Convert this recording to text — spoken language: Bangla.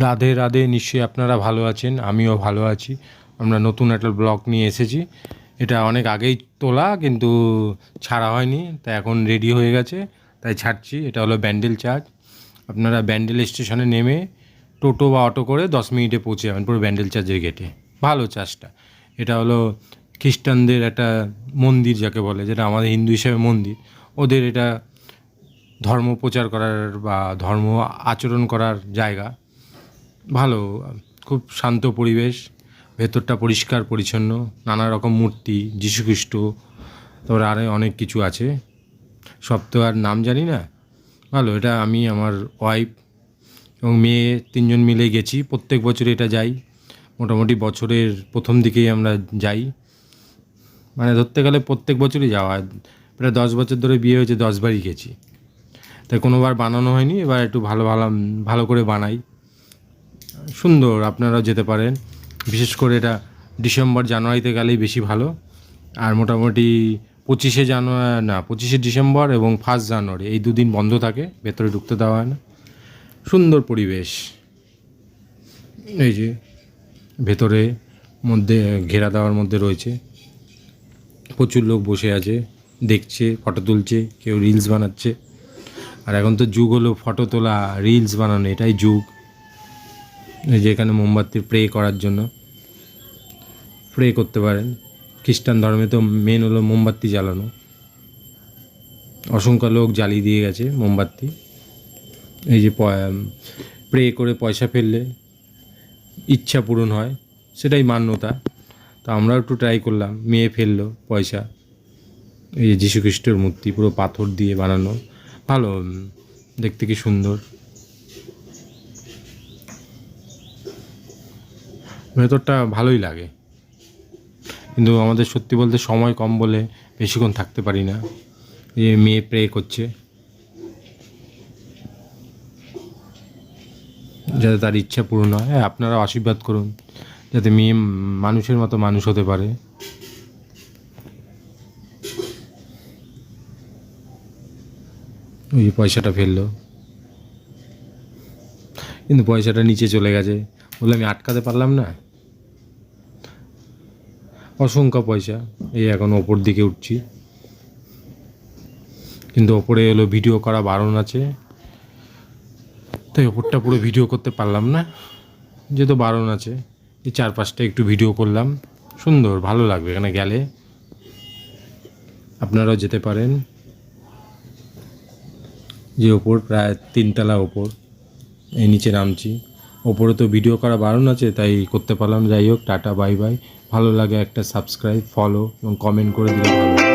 রাধে রাধে, নিশ্চয়ই আপনারা ভালো আছেন, আমিও ভালো আছি। আমরা নতুন একটা ব্লগ নিয়ে এসেছি। এটা অনেক আগেই তোলা, কিন্তু ছাড়া হয়নি, তাই এখন রেডি হয়ে গেছে, তাই ছাড়ছি। এটা হলো ব্যান্ডেল চার্জ। আপনারা ব্যান্ডেল স্টেশনে নেমে টোটো বা অটো করে দশ মিনিটে পৌঁছে যাবেন পুরো ব্যান্ডেল চার্চের গেটে ভালো চার্জটা। এটা হলো খ্রিস্টানদের একটা মন্দির যাকে বলে, যেটা আমাদের হিন্দু হিসাবে মন্দির। ওদের এটা ধর্ম প্রচার করার বা ধর্ম আচরণ করার জায়গা। ভালো, খুব শান্ত পরিবেশ, ভেতরটা পরিষ্কার, পরিচ্ছন্ন, নানা রকম মূর্তি, যীশুখ্রিস্ট, তারপরে আরও অনেক কিছু আছে। সব তো আর নাম জানি না। ভালো, এটা আমি, আমার ওয়াইফ এবং মেয়ে তিনজন মিলে গেছি। প্রত্যেক বছর এটা যাই। মোটামুটি বছরের প্রথম দিকেই আমরা যাই। মানে ধরতে গেলে প্রত্যেক বছরই যাওয়া প্রায় দশ বছর ধরে বিয়ে হয়েছে দশবারই গেছি। তাই কোনোবার বানানো হয়নি, এবার একটু ভালো ভালো ভালো করে বানাই। সুন্দর আপনারাও যেতে পারেন। বিশেষ করে এটা ডিসেম্বর জানুয়ারিতে গেলেই বেশি ভালো। আর মোটামুটি পঁচিশে জানুয়ারি না, পঁচিশে ডিসেম্বর এবং ফার্স্ট জানুয়ারি এই দুদিন বন্ধ থাকে, ভেতরে ঢুকতে দেওয়া হয় না। সুন্দর পরিবেশ। এই যে ভেতরে মধ্যে, ঘেরা দেওয়ার মধ্যে রয়েছে। প্রচুর লোক বসে আছে, দেখছে, ফটো তুলছে, কেউ রিলস বানাচ্ছে। আর এখন তো যুগ হলো ফটো তোলা, রিলস বানানো, এটাই যুগ। এই যে এখানে মোমবাতি প্রে করার জন্য। প্রে করতে পারেন। খ্রিস্টান ধর্মে তো মেন হলো মোমবাতি জ্বালানো। অসংখ্য লোক জ্বালিয়ে দিয়ে গেছে মোমবাতি। এই যে প্রে করে পয়সা ফেললে ইচ্ছা পূরণ হয়, সেটাই মান্যতা। তো আমরাও একটু ট্রাই করলাম, মেয়ে ফেলল পয়সা। এই যে যীশু খ্রিস্টের মূর্তি পুরো পাথর দিয়ে বানানো। ভালো দেখতে কি সুন্দর। ভেতরটা ভালোই লাগে। কিন্তু আমাদের সত্যি বলতে সময় কম বলে বেশিক্ষণ থাকতে পারি না। যে মেয়ে প্রে করছে। যাতে তার ইচ্ছা পূরণ হয়। হ্যাঁ আশীর্বাদ করুন। যাতে মেয়ে মানুষের মতো মানুষ হতে পারে। ওই পয়সাটা ফেলল। কিন্তু পয়সাটা নিচে চলে গেছে। বলে আমি আটকাতে পারলাম না। অসংখ্য পয়সা, এই এখন ওপর দিকে উঠছি। কিন্তু ওপরে এলো ভিডিও করা বারণ আছে। তাই ওপরটা পুরো ভিডিও করতে পারলাম না। যেহেতু বারণ আছে, এই চার পাঁচটা একটু ভিডিও করলাম। সুন্দর, ভালো লাগবে এখানে গেলে। আপনারাও যেতে পারেন। যে ওপর, প্রায় তিনতলা ওপর, এই নিচে নামছি। ওপরে তো ভিডিও করা বারণ আছে, তাই করতে পারলাম যাই হোক, টাটা বাই বাই ভালো লাগে একটা সাবস্ক্রাইব ফলো এবং কমেন্ট করে দিলে ভালো।